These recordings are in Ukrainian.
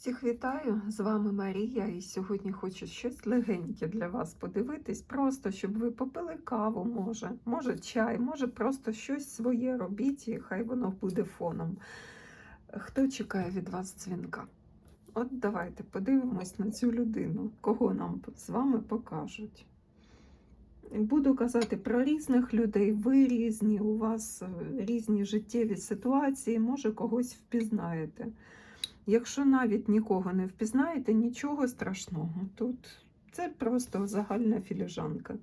Всіх вітаю! З вами Марія, і сьогодні хочу щось легеньке для вас подивитись, просто щоб ви попили каву, може, може чай, може просто щось своє робіть, і хай воно буде фоном. Хто чекає від вас дзвінка? От давайте подивимось на цю людину, кого нам з вами покажуть. Буду казати про різних людей, ви різні, у вас е, різні життєві ситуації, може когось впізнаєте. Якщо навіть нікого не впізнаєте, нічого страшного. Тут це просто загальна філіжанка.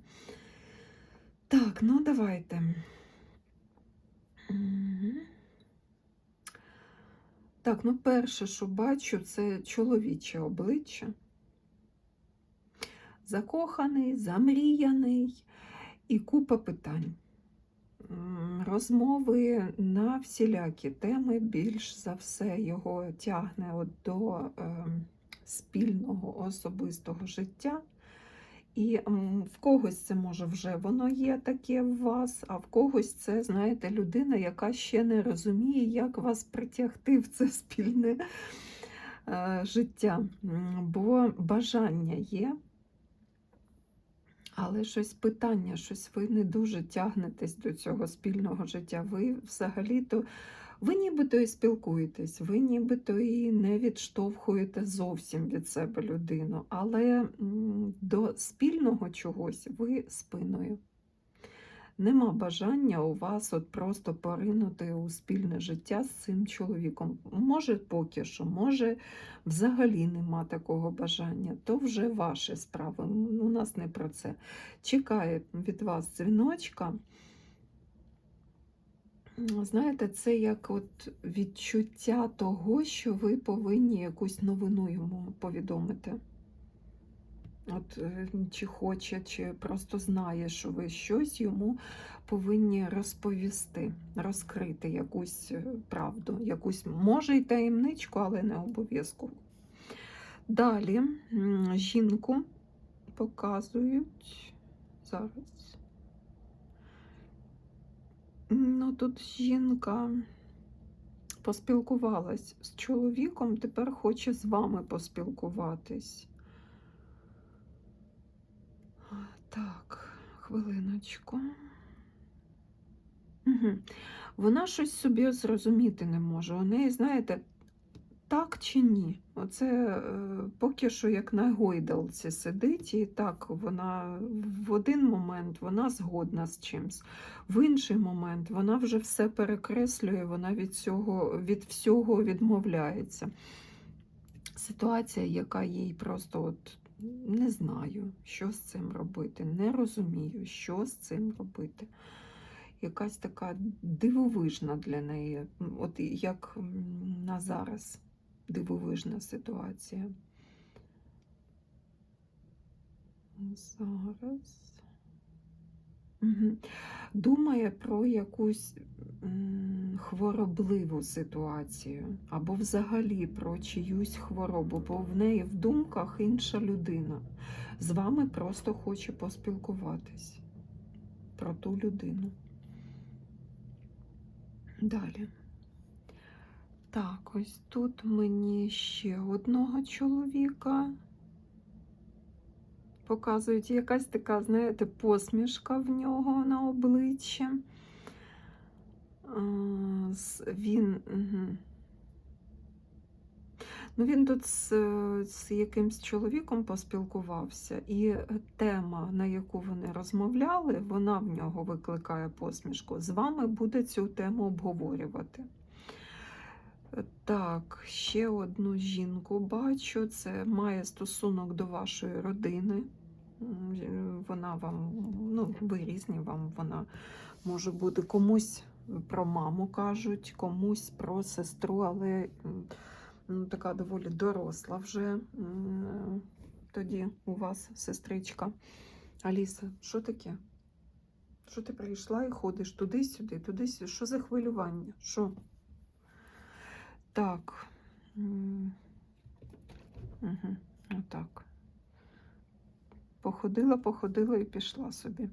Так, ну давайте. Так, ну перше, що бачу, це чоловіче обличчя. Закоханий, замріяний і купа питань. Розмови на всілякі теми більш за все його тягне от до е, спільного особистого життя. І в когось це може вже воно є таке в вас, а в когось це, знаєте, людина, яка ще не розуміє, як вас притягти в це спільне е, життя. Бо бажання є, але щось питання, щось ви не дуже тягнетесь до цього спільного життя. Ви взагалі-то, ви нібито і спілкуєтесь, ви нібито і не відштовхуєте зовсім від себе людину, але до спільного чогось ви спиною. Нема бажання у вас от просто поринути у спільне життя з цим чоловіком. Може, поки що, може, взагалі нема такого бажання, то вже ваші справи. У нас не про це. Чекає від вас дзвіночка. Знаєте, це як от відчуття того, що ви повинні якусь новину йому повідомити. От е, чи хоче, чи просто знає, що ви щось йому повинні розповісти, розкрити якусь е, правду, якусь, може, й таємничку, але не обов'язково. Далі жінку показують зараз. Ну, тут жінка поспілкувалась з чоловіком, тепер хоче з вами поспілкуватись. Так, хвилиночку. Угу. Вона щось собі зрозуміти не може. У неї, знаєте, так чи ні? Оце е, поки що як на гойдалці сидить, і так вона в один момент вона згодна з чимсь, в інший момент вона вже все перекреслює, вона від, цього, від всього відмовляється. Ситуація, яка їй просто от не знаю, що з цим робити, не розумію, що з цим робити. Якась така дивовижна для неї, от як на зараз дивовижна ситуація. Зараз. Думає про якусь хворобливу ситуацію, або взагалі про чиюсь хворобу, бо в неї в думках інша людина. З вами просто хоче поспілкуватись про ту людину. Далі. Так, ось тут мені ще одного чоловіка показують якась така, знаєте, посмішка в нього на обличчі. Він. Ну, він тут з, з якимсь чоловіком поспілкувався, і тема, на яку вони розмовляли, вона в нього викликає посмішку. З вами буде цю тему обговорювати. Так, ще одну жінку бачу. Це має стосунок до вашої родини. Вона вам, ну, ви різні вам, вона може бути комусь про маму кажуть, комусь про сестру, але ну, така доволі доросла вже тоді у вас сестричка. Аліса, що таке? Що ти прийшла і ходиш туди-сюди, туди-сюди? Що за хвилювання? Що? Так. Угу. Отак. Походила, походила і пішла собі.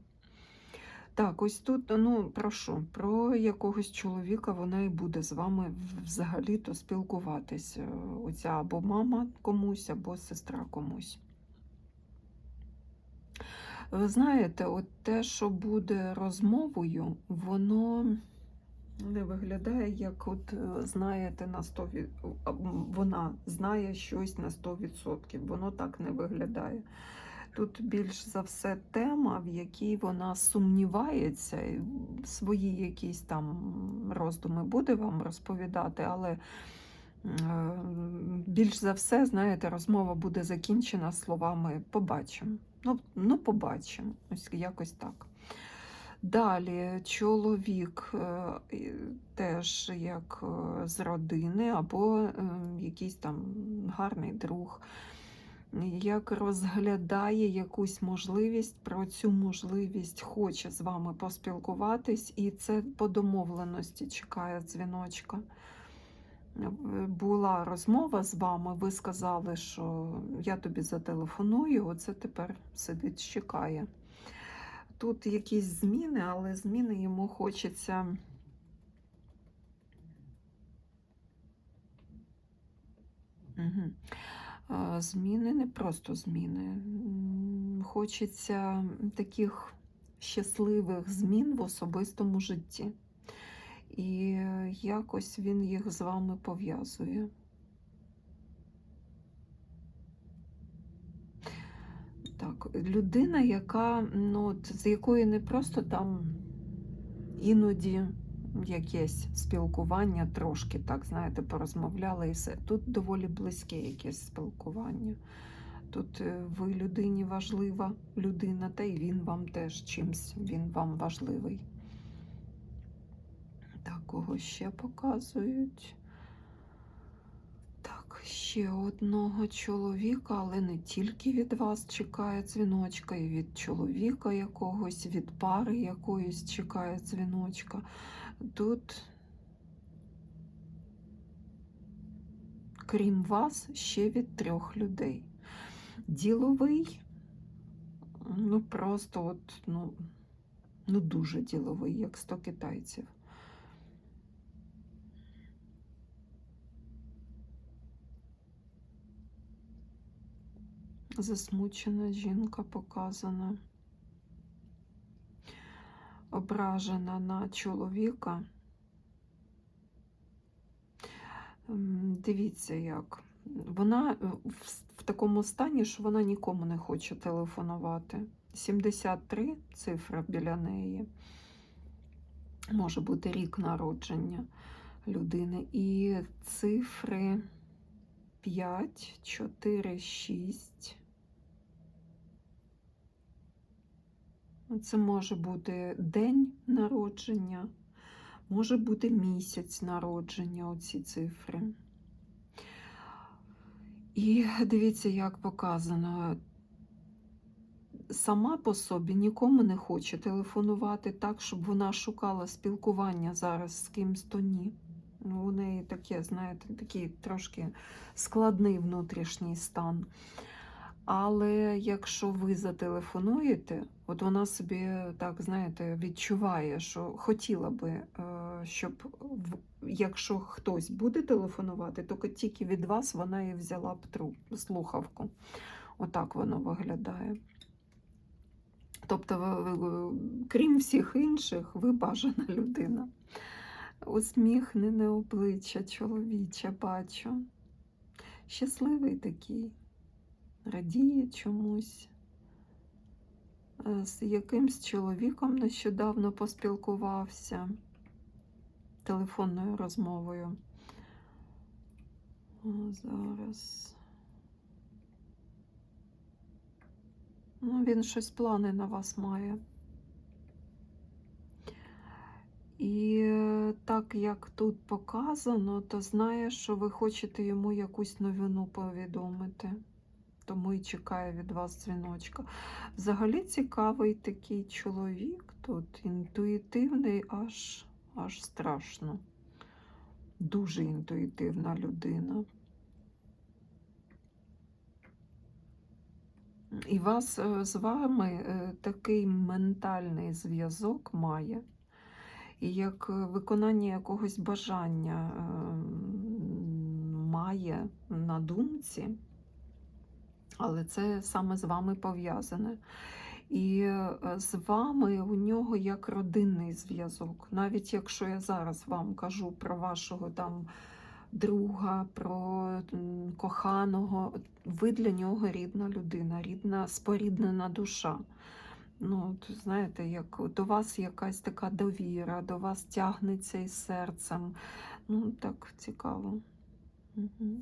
Так, ось тут, ну, прошу, про якогось чоловіка вона і буде з вами взагалі-то спілкуватись. Оця або мама комусь, або сестра комусь. Ви знаєте, от те, що буде розмовою, воно не виглядає, як от е, знаєте на 100%, від- вона знає щось на 100%. Воно так не виглядає. Тут більш за все тема, в якій вона сумнівається, свої якісь там роздуми буде вам розповідати, але е, більш за все, знаєте, розмова буде закінчена словами побачимо. Ну, ну побачимо. Ось якось так. Далі чоловік е, теж як е, з родини, або якийсь там гарний друг, як розглядає якусь можливість, про цю можливість хоче з вами поспілкуватись, і це по домовленості чекає дзвіночка. Була розмова з вами, ви сказали, що я тобі зателефоную, оце тепер сидить, чекає. Тут якісь зміни, але зміни йому хочеться. Угу. Зміни не просто зміни. Хочеться таких щасливих змін в особистому житті. І якось він їх з вами пов'язує. Так, людина, яка, ну, от, з якою не просто там іноді якесь спілкування, трошки, так, знаєте, порозмовляли і все. Тут доволі близьке якесь спілкування. Тут е, ви людині важлива людина, та й він вам теж чимсь, він вам важливий. Так, кого ще показують? Так, ще одного чоловіка, але не тільки від вас чекає дзвіночка, і від чоловіка якогось, від пари якоїсь чекає дзвіночка. Тут, крім вас, ще від трьох людей. Діловий, ну просто от, ну, ну дуже діловий, як 100 китайців. Засмучена жінка показана, ображена на чоловіка. Дивіться, як. Вона е, в такому стані, що вона нікому не хоче телефонувати. 73 цифра біля неї. Може бути рік народження людини. І цифри 5, 4, 6. Це може бути день народження, може бути місяць народження, оці цифри. І дивіться, як показано. Сама по собі нікому не хоче телефонувати так, щоб вона шукала спілкування зараз з кимсь, то ні. Ну, У неї таке, знаєте, такий трошки складний внутрішній стан. Але якщо ви зателефонуєте, от вона собі так, знаєте, відчуває, що хотіла би, е, щоб якщо хтось буде телефонувати, то тільки від вас вона і взяла б труб, слухавку. Отак воно виглядає. Тобто, крім всіх інших, ви бажана людина. Усміхнене обличчя чоловіче бачу. Щасливий такий, радіє чомусь. Е, З якимсь чоловіком нещодавно поспілкувався телефонною розмовою. Зараз. Ну, він щось плани на вас має. І е, так як тут показано, то знає, що ви хочете йому якусь новину повідомити. Тому і чекає від вас дзвіночка. Взагалі цікавий такий чоловік тут, інтуїтивний, аж, аж страшно. Дуже інтуїтивна людина. І вас е, з вами е, такий ментальний зв'язок має, як е, виконання якогось бажання е, має на думці, але це саме з вами пов'язане. І е, з вами у нього як родинний зв'язок. Навіть якщо я зараз вам кажу про вашого там друга, про коханого, ви для нього рідна людина, рідна споріднена душа. Ну, знаєте, як до вас якась така довіра, до вас тягнеться із серцем. Ну, так цікаво. Угу.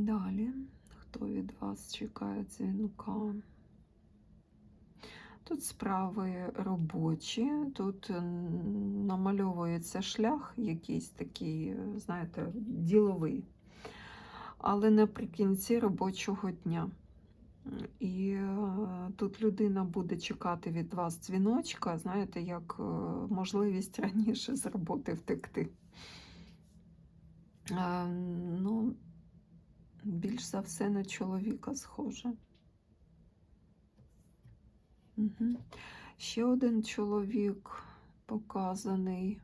Далі, хто від вас чекає дзвінка? Тут справи робочі, тут намальовується шлях якийсь такий, знаєте, діловий, але наприкінці робочого дня. І е, тут людина буде чекати від вас дзвіночка, знаєте, як е, можливість раніше з роботи втекти. Е, Ну, більш за все на чоловіка схоже. Угу. Ще один чоловік показаний.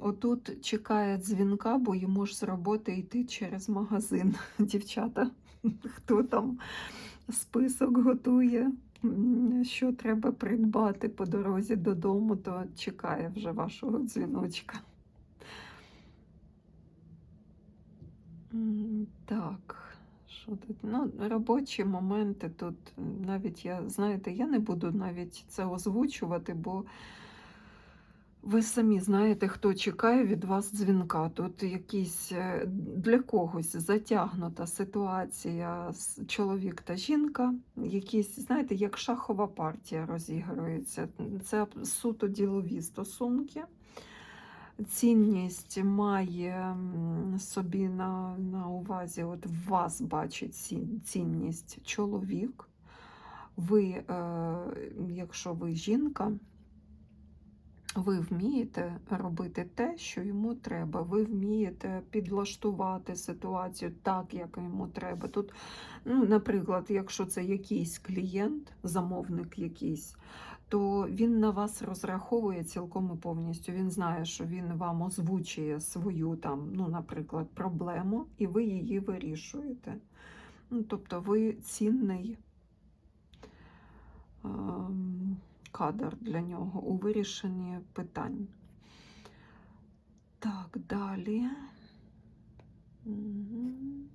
Отут чекає дзвінка, бо йому ж з роботи йти через магазин. Дівчата, хто там список готує, що треба придбати по дорозі додому, то чекає вже вашого дзвіночка. Так, що тут? Ну, робочі моменти тут навіть я, знаєте, я не буду навіть це озвучувати, бо ви самі знаєте, хто чекає від вас дзвінка. Тут якийсь е, для когось затягнута ситуація чоловік та жінка, якісь, знаєте, як шахова партія розігрується. Це суто ділові стосунки цінність має собі на, на увазі, от в вас бачить цінність чоловік. Ви, е, якщо ви жінка, ви вмієте робити те, що йому треба. Ви вмієте підлаштувати ситуацію так, як йому треба. Тут, ну, наприклад, якщо це якийсь клієнт, замовник якийсь, то він на вас розраховує цілком і повністю. Він знає, що він вам озвучує свою там, ну, наприклад, проблему, і ви її вирішуєте. Ну, тобто ви цінний ем, кадр для нього у вирішенні питань. Так, далі. Мгм.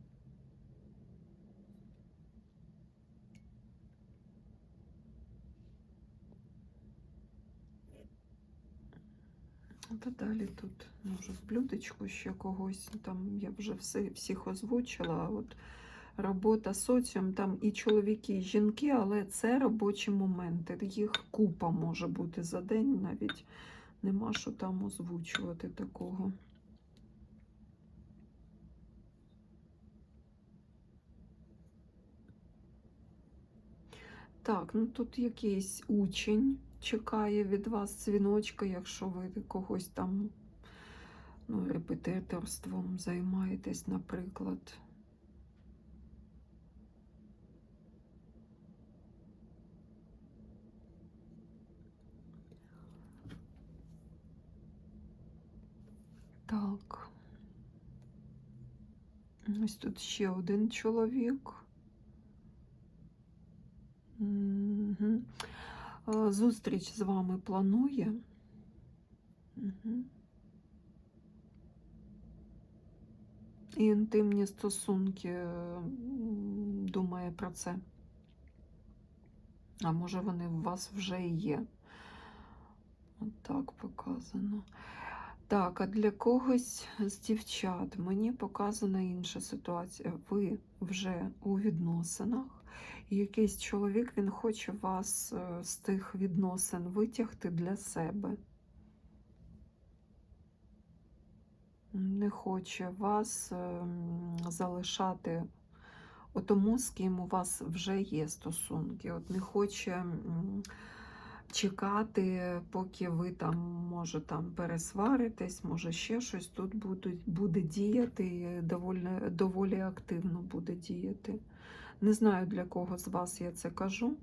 Та далі тут, може, в блюдечку ще когось. Там я вже все, всіх озвучила. От робота соціум, там і чоловіки, і жінки, але це робочі моменти. Їх купа може бути за день, навіть нема що там озвучувати такого. Так, ну тут якийсь учень чекає від вас дзвіночка, якщо ви когось там ну, репетиторством займаєтесь, наприклад. Так. Ось тут ще один чоловік. Е, Зустріч з вами планує. Мгм. І інтимні стосунки думає про це. А може вони у вас вже є. От показано. Так, а для когось з дівчат мені показана інша ситуація. Ви вже у відносинах, і якийсь чоловік він хоче вас е, з тих відносин витягти для себе. Не хоче вас ем, залишати тому, з ким у вас вже є стосунки. От не хоче чекати, поки ви там, може, там пересваритесь, може ще щось тут буде, буде діяти, доволі, доволі активно буде діяти. Не знаю, для кого з вас я це кажу,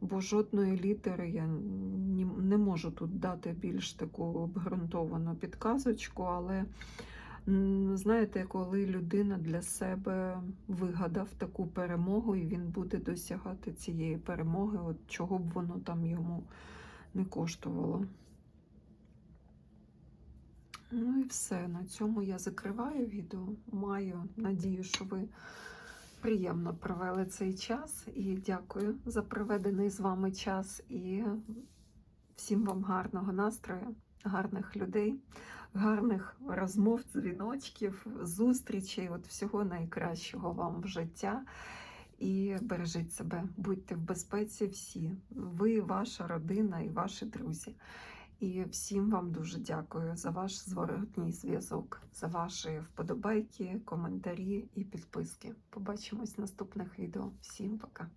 бо жодної літери я не можу тут дати більш таку обґрунтовану підказочку, але знаєте, коли людина для себе вигадав таку перемогу, і він буде досягати цієї перемоги, от чого б воно там йому не коштувало. Ну і все. На цьому я закриваю відео. Маю надію, що ви приємно провели цей час. І дякую за проведений з вами час. І всім вам гарного настрою, гарних людей, гарних розмов, дзвіночків, зустрічей. От всього найкращого вам в життя. І бережіть себе, будьте в безпеці всі. Ви, ваша родина і ваші друзі. І всім вам дуже дякую за ваш зворотній зв'язок, за ваші вподобайки, коментарі і підписки. Побачимось в наступних відео. Всім пока!